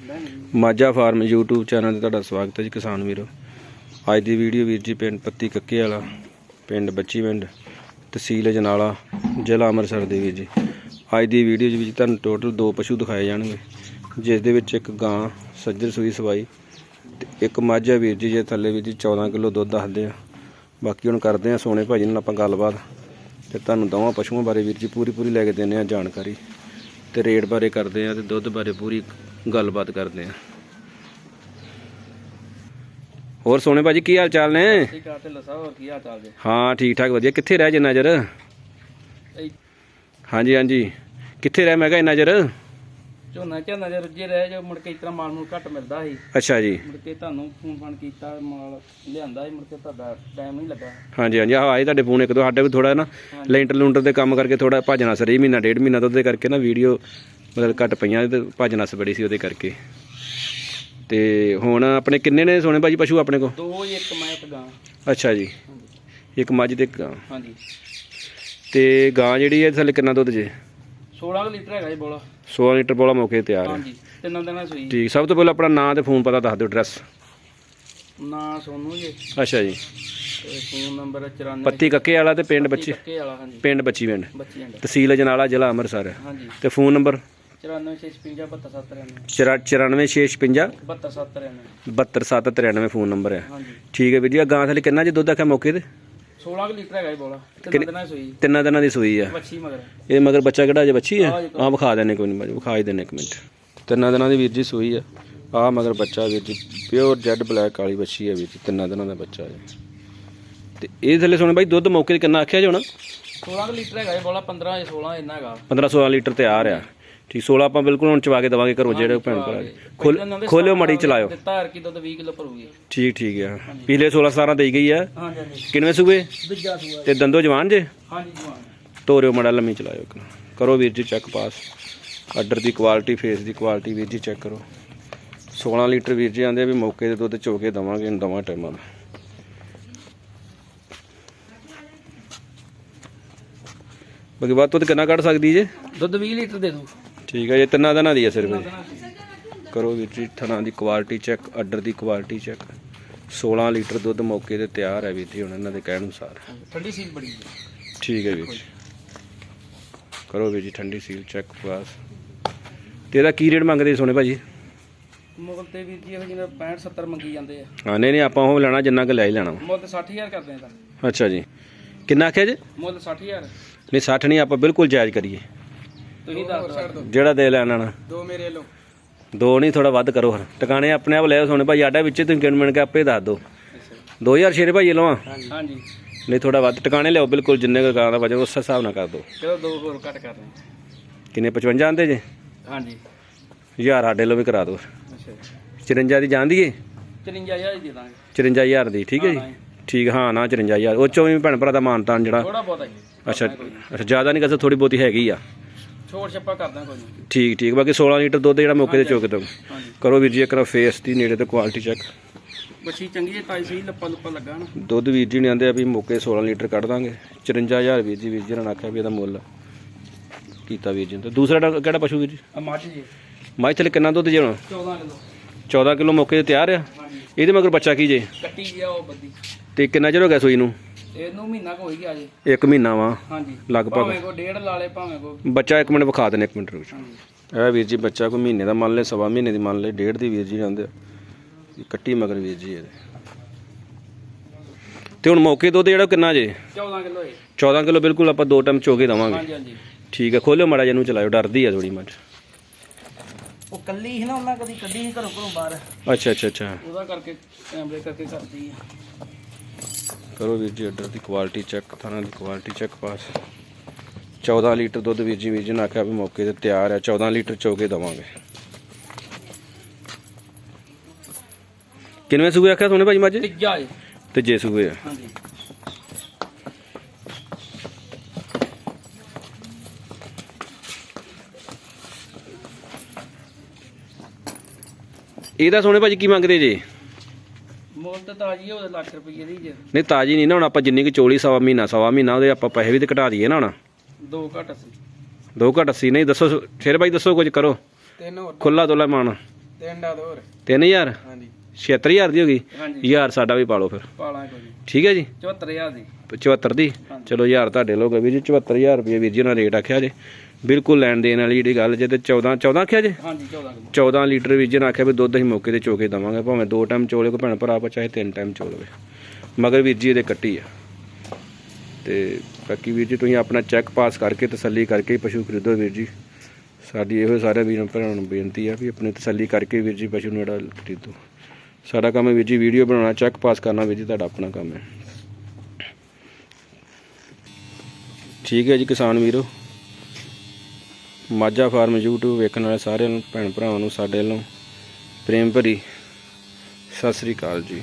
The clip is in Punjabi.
ਮਾਝਾ ਫਾਰਮ YouTube ਚੈਨਲ ਤੇ ਤੁਹਾਡਾ ਸਵਾਗਤ ਹੈ ਜੀ ਕਿਸਾਨ ਵੀਰੋ। ਅੱਜ ਦੀ ਵੀਡੀਓ ਵੀਰ ਜੀ ਪਿੰਡ ਪੱਤੀ ਕੱਕੇ ਵਾਲਾ, ਪਿੰਡ ਬੱਚੀ ਪਿੰਡ, ਤਹਿਸੀਲ ਜਨਾਲਾ ਜ਼ਿਲ੍ਹਾ ਅੰਮ੍ਰਿਤਸਰ ਦੇ ਵੀਰ ਜੀ। ਅੱਜ ਦੀ ਵੀਡੀਓ ਵਿੱਚ ਤੁਹਾਨੂੰ ਟੋਟਲ ਦੋ ਪਸ਼ੂ ਦਿਖਾਏ ਜਾਣਗੇ, ਜਿਸ ਦੇ ਵਿੱਚ ਇੱਕ ਗਾਂ, ਸੱਜਰ ਸੂਈ ਸਵਾਈ ਤੇ ਇੱਕ ਮਾਝਾ ਵੀਰ ਜੀ ਜੇ ਥੱਲੇ ਵੀਰ ਜੀ 14 ਕਿਲੋ ਦੁੱਧ ਦੱਸਦੇ ਆ। ਬਾਕੀ ਹੁਣ ਕਰਦੇ ਆ ਸੋਨੇ ਭਾਜੀ ਨਾਲ ਆਪਾਂ ਗੱਲਬਾਤ ਤੇ ਤੁਹਾਨੂੰ ਦੋਵਾਂ ਪਸ਼ੂਆਂ ਬਾਰੇ ਵੀਰ ਜੀ ਪੂਰੀ ਪੂਰੀ ਲੈ ਕੇ ਦਿੰਦੇ ਆ ਜਾਣਕਾਰੀ ਤੇ ਰੇਟ ਬਾਰੇ ਕਰਦੇ ਆ ਤੇ ਦੁੱਧ ਬਾਰੇ ਪੂਰੀ ਗੱਲਬਾਤ ਕਰਦੇ ਆ। ਹੋਰ ਸੋਨੇ ਭਾਜੀ ਕੀ ਹਾਲ ਚਾਲ ਨੇ? ਠੀਕ ਆ ਤੇ ਲਸਾ ਹੋਰ ਕੀ ਹਾਲ ਚਾਲ ਜੇ? ਹਾਂ ਠੀਕ ਠਾਕ ਵਧੀਆ। ਕਿੱਥੇ ਰਹਿ ਜੇ ਨਜ਼ਰ ਹਾਂਜੀ ਹਾਂਜੀ। ਕਿੱਥੇ ਰਹਿ? ਮੈਂ ਕਿਹਾ ਇੰਨਾ ਚਿਰ? ਝੋਨਾ ਝੋਨਾ ਜੇ ਰੁੱਝੇ ਰਹੇ ਜੋ ਮੁੜ ਕੇ ਇਤਨਾ ਮਾਲ ਨੂੰ ਘੱਟ ਮਿਲਦਾ ਸੀ। ਅੱਛਾ ਜੀ। ਮੁੜ ਕੇ ਤੁਹਾਨੂੰ ਫੋਨ ਫਾਨ ਕੀਤਾ ਮਾਲ ਲਿਆਂਦਾ ਸੀ ਮੁੜ ਕੇ ਤੁਹਾਡਾ ਟਾਈਮ ਨਹੀਂ ਲੱਗਾ। ਹਾਂਜੀ ਹਾਂਜੀ। ਆਹ ਆਏ ਤੁਹਾਡੇ ਫੋਨ ਇੱਕ ਦੋ ਸਾਡੇ ਵੀ ਥੋੜਾ ਨਾ ਲੈਂਟਰ ਲੂੰਟਰ ਦੇ ਕੰਮ ਕਰਕੇ ਥੋੜਾ ਭੱਜਣਾ ਸਰੀ ਮਹੀਨਾ ਡੇਢ ਮਹੀਨਾ ਤੋਂ ਉਹਦੇ ਕਰਕੇ ਨਾ ਵੀਡੀਓ ਮਤਲਬ ਘੱਟ ਪਈਆਂ ਤੇ ਭੱਜਣਾ ਸ ਬੜੀ ਸੀ ਉਹਦੇ ਕਰਕੇ। ਤੇ ਹੁਣ ਆਪਣੇ ਕਿੰਨੇ ਨੇ ਸੋਨੇ ਭਾਜੀ ਪਸ਼ੂ ਆਪਣੇ ਕੋਲ? ਦੋ ਹੀ ਇੱਕ ਮੈਂ ਇੱਕ ਗਾਂ। ਅੱਛਾ ਜੀ। ਇੱਕ ਮੱਝ ਤੇ ਇੱਕ ਗਾਂ। ਹਾਂਜੀ। ਤੇ ਗਾਂ ਜਿਹੜੀ ਹੈ ਥੱਲੇ ਕਿੰਨਾ ਦੁੱਧ ਜੇ? 16 ਕੁ ਲੀਟਰ ਹੈਗਾ ਜੀ ਬੋਲਾ। 16 ਲੀਟਰ ਬੋਲਾ ਮੌਕੇ ਤੇ ਤਿਆਰ ਹੈ। ਹਾਂਜੀ ਤਿੰਨਾਂ ਦਿਨਾਂ ਸੂਈ ਠੀਕ ਸਭ ਤੋਂ ਪਹਿਲਾਂ ਆਪਣਾ ਨਾਂ ਤੇ ਫੋਨ ਪਤਾ ਦੱਸ ਦਿਓ ਐਡਰੈਸ। ਨਾ ਸੋਨੂ ਜੀ। ਅੱਛਾ ਜੀ। ਫੋਨ ਨੰਬਰ 94 ਪੱਤੀ ਕੱਕੇ ਵਾਲਾ ਤੇ ਪਿੰਡ ਬੱਚੀ ਪਿੰਡ। ਬੱਚੀ ਪਿੰਡ। ਤਹਿਸੀਲ ਜਨਾਲਾ ਜ਼ਿਲ੍ਹਾ ਅੰਮ੍ਰਿਤਸਰ। ਹਾਂਜੀ। ਤੇ ਫੋਨ ਨੰਬਰ? 9465 94650 72793 72793 ਫੋਨ ਨੰਬਰ ਹੈ। ਹਾਂਜੀ। ਠੀਕ ਹੈ ਵੀਰ ਜੀ ਆਹ ਗਾਂ ਥਲੇ ਕਿੰਨਾ ਜੀ ਦੁੱਧ ਆਖਿਆ ਮੌਕੇ ਤੇ? 16 ਕੁ ਲੀਟਰ ਹੈਗਾ ਜੀ ਬੋਲਾ। ਤਿੰਨਾਂ ਦਿਨਾਂ ਸੂਈ। ਤਿੰਨਾਂ ਦਿਨਾਂ ਦੀ ਸੂਈ ਆ। ਬੱਚੀ ਮਗਰ। ਇਹ ਮਗਰ ਬੱਚਾ ਕਿਹੜਾ ਜੇ ਬੱਚੀ ਹੈ ਆਹ ਜੀ, ਆਹ ਵਿਖਾ ਦੇਣੇ ਕੋਈ ਨਹੀਂ ਵਿਖਾ ਹੀ ਦੇਣੇ ਇੱਕ ਮਿੰਟ। ਤਿੰਨਾਂ ਦਿਨਾਂ ਦੀ ਵੀਰ ਜੀ ਸੂਈ ਆ। ਆਹ ਮਗਰ ਬੱਚਾ ਵੀਰ ਜੀ ਪਿਓਰ ਜੈਡ ਬਲੈਕ ਵਾਲੀ ਬੱਚੀ ਹੈ ਵੀਰ ਜੀ ਤਿੰਨਾਂ ਦਿਨਾਂ ਦਾ ਬੱਚਾ ਹੈ ਤੇ ਇਹ ਥੱਲੇ ਸੁਣ ਬਾਈ ਦੁੱਧ ਮੌਕੇ ਤੇ ਕਿੰਨਾ ਆਖਿਆ ਜੀ ਹੁਣ? 16 ਕੁ ਲੀਟਰ ਹੈਗਾ ਜੀ ਬੋਲਾ 15 ਜਾਂ 16 ਇੰਨਾ ਹੈਗਾ। 15 16 ਲੀਟਰ ਤੇ ਆ। ਰਿਹਾ ਠੀਕ 16 ਆਪਾਂ ਬਿਲਕੁਲ ਹੁਣ ਚਵਾ ਕੇ ਦਵਾਂਗੇ ਘਰੋਂ ਜਿਹੜੇ ਭੈਣ ਭਰਾ ਖੋਲਿਓ ਮੜੀ ਚਲਾਇਓ। ਹਰ ਕੀ ਦੁੱਧ 20 ਕਿਲੋ ਭਰੂਗੀ। ਠੀਕ ਠੀਕ ਆ। ਪਿਛਲੇ 16 17 ਦੇਈ ਗਈ ਆ। ਹਾਂਜੀ ਹਾਂਜੀ। ਕਿੰਨਵੇਂ ਸੂਏ? ਤੇ ਦੰਦੋ ਜਵਾਨ ਜੇ? ਹਾਂਜੀ ਜਵਾਨ। ਤੋਰਿਓ ਮੜਾ ਲੰਮੀ ਚਲਾਇਓ। ਕਰੋ ਵੀਰ ਜੀ ਚੈੱਕ ਪਾਸ ਆਰਡਰ ਦੀ ਕੁਆਲਿਟੀ ਫੇਸ ਦੀ ਕੁਆਲਿਟੀ ਵੀਰ ਜੀ ਚੈੱਕ ਕਰੋ। 16 ਲੀਟਰ ਵੀਰ ਜੀ ਆਂਦੇ ਵੀ ਮੌਕੇ ਤੇ ਦੁੱਧ ਚੋ ਕੇ ਦਵਾਂਗੇ ਇਹਨੂੰ ਦਵਾਂ ਟਾਈਮਾਂ ਦਾ ਬਾਕੀ ਬਾਤ ਤੋਂ ਕਿੰਨਾ ਕੱਢ ਸਕਦੀ ਜੇ? ਦੁੱਧ 20 ਲੀਟਰ ਦੇ ਦੂ ਠੀਕ ਹੈ ਜੀ ਤਿੰਨਾਂ ਦਿਨਾਂ ਦੀ ਹੈ ਸਿਰਫ ਇਹ। ਕਰੋ ਵੀਰ ਜੀ ਥਣਾ ਦੀ ਕੁਆਲਿਟੀ ਚੈੱਕ ਆਰਡਰ ਦੀ ਕੁਆਲਿਟੀ ਚੈੱਕ 16 ਲੀਟਰ ਦੁੱਧ ਮੌਕੇ ਤੇ ਤਿਆਰ ਹੈ ਵੀਰ ਜੀ ਹੁਣ ਇਹਨਾਂ ਦੇ ਕਹਿਣ ਅਨੁਸਾਰ। ਠੰਡੀ ਸੀਲ ਬੜੀ ਹੈ ਠੀਕ ਹੈ ਵੀਰ ਜੀ। ਕਰੋ ਵੀਰ ਜੀ ਠੰਡੀ ਸੀਲ ਚੈੱਕ ਪਾਸ ਤੇ ਇਹਦਾ ਕੀ ਰੇਟ ਮੰਗਦੇ ਸੋਨੇ ਭਾਜੀ? ਮੁੱਲ ਤੇ ਵੀਰ ਜੀ ਇਹੋ ਜਿਹੇ 65 70 ਮੰਗੀ ਜਾਂਦੇ ਆ। ਹਾਂ ਨਹੀਂ ਨਹੀਂ ਆਪਾਂ ਉਹ ਲੈਣਾ ਜਿੰਨਾ ਕੁ ਲੈ ਹੀ ਲੈਣਾ। ਵਾ। ਮੁੱਲ ਤੇ 60000 ਕਰਦੇ ਆ ਤਾਂ। ਅੱਛਾ ਜੀ। ਕਿੰਨਾ ਆਖਿਆ ਜੀ? ਮੁੱਲ 60000 ਨਹੀਂ 60 ਨਹੀਂ ਆਪਾਂ ਬਿਲਕੁਲ ਜਾਇਜ਼ ਕਰੀਏ। ਤੁਸੀਂ ਦੱਸ ਦਿਓ। ਜਿਹੜਾ ਦੇ ਲੈਣਾ ਨਾ ਦੋ ਮੇਰੇ ਲੋ ਦੋ ਨਹੀਂ ਥੋੜਾ ਵੱਧ ਕਰੋ ਹਰ ਟਿਕਾਣੇ ਆਪਣੇ ਆਪ ਲੈ ਸੋਨੇ ਭਾਜੀ ਆਡਾ ਵਿੱਚ ਤੁਸੀਂ ਕਿੰਨ ਮਿੰਟ ਕੇ ਆਪੇ ਦੱਸ ਦਿਓ। 2000 ਸ਼ੇਰੇ ਭਾਜੀ ਲਵਾਂ। ਹਾਂਜੀ। ਨਹੀਂ ਥੋੜਾ ਵੱਧ ਟਿਕਾਣੇ ਲਿਆਓ ਬਿਲਕੁਲ ਜਿੰਨੇ ਕੁ ਗਾਂ ਦਾ ਵਜਨ ਉਸ ਹਿਸਾਬ ਨਾਲ ਕਰ ਦਿਓ। ਚਲੋ ਦੋ ਹੋਰ ਘੱਟ ਕਰ ਰਹੇ ਕਿੰਨੇ 55 ਆਂਦੇ ਜੇ? ਹਾਂਜੀ। ਹਜ਼ਾਰ ਸਾਡੇ ਲੋ ਵੀ ਕਰਾ ਦਿਓ। ਅੱਛਾ। 54 ਦੀ ਜਾਂਦੀ ਏ 54000 ਹੀ ਦੇ ਦਾਂਗੇ। 54000 ਦੀ ਠੀਕ ਹੈ ਜੀ? ਠੀਕ ਹਾਂ ਨਾ 54000 ਉਹ ਚੋਂ ਵੀ ਭੈਣ ਭਰਾ ਦਾ ਮਾਨਤਾਨ ਜਿਹੜਾ। ਥੋੜਾ ਬਹੁਤਾ ਹੀ। ਅੱਛਾ ਅੱਛਾ ਜ਼ਿਆਦਾ ਨਹੀਂ ਕਸਰ ਥੋੜੀ ਬਹੁਤੀ ਹੈਗੀ ਆ। ਛੋੜ ਛੱਪਾ ਕਰਦਾ ਕੋਈ ਨਹੀਂ। ਠੀਕ ਠੀਕ। ਬਾਕੀ 16 ਲੀਟਰ ਦੁੱਧ ਜਿਹੜਾ ਮੌਕੇ ਤੇ ਚੁੱਕ ਦੋ ਹਾਂਜੀ। ਕਰੋ ਵੀਰ ਜੀ ਇੱਕ ਵਾਰ ਫੇਸ ਦੀ ਨੇੜੇ ਤੇ ਕੁਆਲਿਟੀ ਚੈੱਕ ਬੱਚੀ ਚੰਗੀ ਹੈ ਤਾਈ ਸਹੀ ਲੱਪਾ ਲੁੱਪਾ ਲੱਗਾ ਨਾ। ਦੁੱਧ ਵੀਰ ਜੀ ਨੇ ਆਂਦੇ ਆ ਵੀ ਮੌਕੇ 16 ਲੀਟਰ ਕੱਢ ਦਾਂਗੇ। 54000 ਵੀਰ ਜੀ ਵੀਰ ਜੀ ਨੇ ਆਖਿਆ ਵੀ ਇਹਦਾ ਮੁੱਲ ਕੀਤਾ ਵੀਰ ਜੀ ਨੇ। ਤੇ ਦੂਸਰਾ ਡਾ- ਕਿਹੜਾ ਪਸ਼ੂ ਵੀਰ ਜੀ? ਆ ਮੱਝ ਜੀ। ਮਾਈ ਥਲੇ ਕਿੰਨਾ ਦੁੱਧ ਜੇ ਹੁਣ? 14 ਕਿਲੋ। 14 ਕਿਲੋ ਮੌਕੇ ਤੇ ਤਿਆਰ ਆ। ਹਾਂਜੀ। ਇਹਦੇ ਮਗਰ ਬੱਚਾ ਕੀ ਜੇ? ਕੱਟੀ ਗਿਆ ਉਹ ਬੱਦੀ। ਤੇ ਕਿੰਨਾ ਚਿਰ ਹੋ ਗਿਆ ਸੂਈ ਨੂੰ? ਇਹਨੂੰ ਮਹੀਨਾ ਕੋ ਹੋਈ ਗਿਆ ਜੀ। ਇੱਕ ਮਹੀਨਾ ਵਾ। ਹਾਂਜੀ। ਲਗਭਗ। ਭਾਵੇਂ ਕੋ ਡੇਢ ਲਾ ਲੇ ਭਾਵੇਂ ਕੋ ਬੱਚਾ ਇੱਕ ਮਿੰਟ ਵਿਖਾ ਦੇਣੇ ਇੱਕ ਮਿੰਟ ਰੁਕ ਹਾਂਜੀ। ਇਹ ਵੀਰ ਜੀ ਬੱਚਾ ਕੋਈ ਮਹੀਨੇ ਦਾ ਮੰਨ ਲੈ ਸਵਾ ਮਹੀਨੇ ਦੀ ਮੰਨ ਲੈ ਡੇਢ ਦੀ ਵੀਰ ਜੀ ਜਾਂਦੇ ਇਹ ਕੱਟੀ ਮਗਰ ਵੀਰ ਜੀ ਇਹਦੇ। ਤੇ ਹੁਣ ਮੌਕੇ ਦੁੱਧ ਜਿਹੜਾ ਕਿੰਨਾ ਜੇ? 14 ਕਿਲੋ ਹੈ 14 ਕਿਲੋ ਬਿਲਕੁਲ ਆਪਾਂ ਦੋ ਟਾਈਮ ਚੋਗੇ ਦਵਾਂਗੇ। ਹਾਂਜੀ ਹਾਂਜੀ। ਠੀਕ ਹੈ ਖੋਲਿਓ ਮਾੜਾ ਜਿਹਨੂੰ ਚਲਾਇਓ ਡਰਦੀ ਆ ਥੋੜੀ ਮੱਝ ਉਹ ਕੱਲੀ ਸੀ ਨਾ ਉਹਨਾਂ ਕਦੀ ਕੱਢੀ ਸੀ ਘਰੋਂ ਘਰੋਂ ਬਾਹਰ। ਅੱਛਾ ਅੱਛਾ ਅੱਛਾ। ਉਹਦਾ ਕਰਕੇ ਕੈਮਰੇ ਕਰਕੇ ਕਰਦੀ ਆ। ਕਰੋ ਵੀਰ ਜੀ ਆਰਡਰ ਦੀ ਕੁਆਲਿਟੀ ਚੈੱਕ ਥਾਣਾ ਦੀ ਕੁਆਲਿਟੀ ਚੈੱਕ ਪਾਸ 14 ਲੀਟਰ ਦੁੱਧ ਵੀਰ ਜੀ ਵੀਰ ਜੀ ਨੇ ਆਖਿਆ ਵੀ ਮੌਕੇ ਤੇ ਤਿਆਰ ਹੈ 14 ਲੀਟਰ ਚੋਗੇ ਦਵਾਂਗੇ। ਕਿੰਨਵੇਂ ਸੂਏ ਆਖਿਆ ਸੋਨੇ ਭਾਜੀ ਮੱਝ? ਤੀਜਾ ਜੀ। ਤੇ ਜੇ ਸੂਏ ਆ। ਹਾਂਜੀ। ਇਹਦਾ ਸੋਨੇ ਭਾਜੀ ਕੀ ਮੰਗਦੇ ਜੇ? ਮੁੱਲ ਤੇ ਤਾਜੀ ਉਹਦੇ ਲੱਖ ਰੁਪਏ ਦੀ ਜੇ। ਨਹੀਂ ਤਾਜੀ ਨਹੀਂ ਨਾ ਹੁਣ ਆਪਾਂ ਜਿੰਨੀ ਕਿ ਚੋਲੀ ਸਵਾ ਮਹੀਨਾ ਸਵਾ ਮਹੀਨਾ ਉਹਦੇ ਆਪਾਂ ਪੈਸੇ ਵੀ ਤੇ ਘਟਾ ਦਈਏ ਨਾ ਹੁਣ। ਦੋ ਘੱਟ ਸੀ ਦੋ ਘਟ 80 ਨਹੀਂ ਦੱਸੋ ਸ਼ੇਰ ਭਾਈ ਦੱਸੋ ਕੁਝ ਕਰੋ। ਤਿੰਨ ਹੋਰ। ਖੁੱਲਾ ਤੋਲਾ ਮਾਨ ਤਿੰਨ ਦਾ ਹੋਰ। 3000 ਹਾਂਜੀ। 76000 ਦੀ ਹੋ ਗਈ? ਹਾਂਜੀ। ਹਜ਼ਾਰ ਸਾਡਾ ਵੀ ਪਾ ਲਓ ਫਿਰ। ਪਾਲਾਂ ਕੋਈ ਨਹੀਂ। ਠੀਕ ਹੈ ਜੀ? 74000 ਦੀ। 74 ਦੀ। ਚਲੋ ਹਜ਼ਾਰ ਤੁਹਾਡੇ ਲੋਕ ਵੀਰ ਜੀ 74000 ਰੁਪਏ ਵੀਰ ਜੀ ਨਾਲ ਰੇਟ ਆਖਿਆ ਜੇ। ਬਿਲਕੁਲ ਲੈਣ ਦੇਣ ਵਾਲੀ ਜਿਹੜੀ ਗੱਲ ਜੇ ਤੇ 14 14 ਆਖਿਆ ਜੇ? ਹਾਂਜੀ 14 ਕਿਲੋ 14 ਲੀਟਰ ਵੀਰ ਜੀ ਨੇ ਆਖਿਆ ਵੀ ਦੁੱਧ ਅਸੀਂ ਮੌਕੇ ਤੇ ਚੋਕੇ ਦਵਾਂਗੇ ਭਾਵੇਂ ਦੋ ਟਾਈਮ ਚੋਲੇ ਕੋ ਭੈਣ ਭਰਾ ਆਪਾਂ ਚਾਹੇ ਤਿੰਨ ਟਾਈਮ ਚੋਲਵੇ ਮਗਰ ਵੀਰ ਜੀ ਇਹਦੇ ਕੱਟੀ ਆ। ਤੇ ਬਾਕੀ ਵੀਰ ਜੀ ਤੁਸੀਂ ਆਪਣਾ ਚੈੱਕ ਪਾਸ ਕਰਕੇ ਤਸੱਲੀ ਕਰਕੇ ਪਸ਼ੂ ਖਰੀਦੋ ਵੀਰ ਜੀ। ਸਾਡੀ ਇਹੋ ਸਾਰੇ ਵੀਰਾਂ ਭਰਾਵਾਂ ਨੂੰ ਬੇਨਤੀ ਆ ਵੀ ਆਪਣੀ ਤਸੱਲੀ ਕਰਕੇ ਵੀਰ ਜੀ ਪਸ਼ੂ ਨੂੰ ਜਿਹੜਾ ਖਰੀਦੋ। ਸਾਡਾ ਕੰਮ ਹੈ ਵੀਰ ਜੀ ਵੀਡੀਓ ਬਣਾਉਣਾ ਚੈੱਕ ਪਾਸ ਕਰਨਾ ਵੀਰ ਜੀ ਤੁਹਾਡਾ ਆਪਣਾ ਕੰਮ ਹੈ। ਠੀਕ ਹੈ ਜੀ ਕਿਸਾਨ ਵੀਰੋ। ਮਾਝਾ ਫਾਰਮ YouTube ਵੇਖਣ ਵਾਲੇ ਸਾਰਿਆਂ ਨੂੰ, ਭੈਣ ਭਰਾਵਾਂ ਨੂੰ, ਸਾਡੇ ਵੱਲੋਂ ਪ੍ਰੇਮ ਭਰੀ ਸਤਿ ਸ੍ਰੀ ਅਕਾਲ ਜੀ।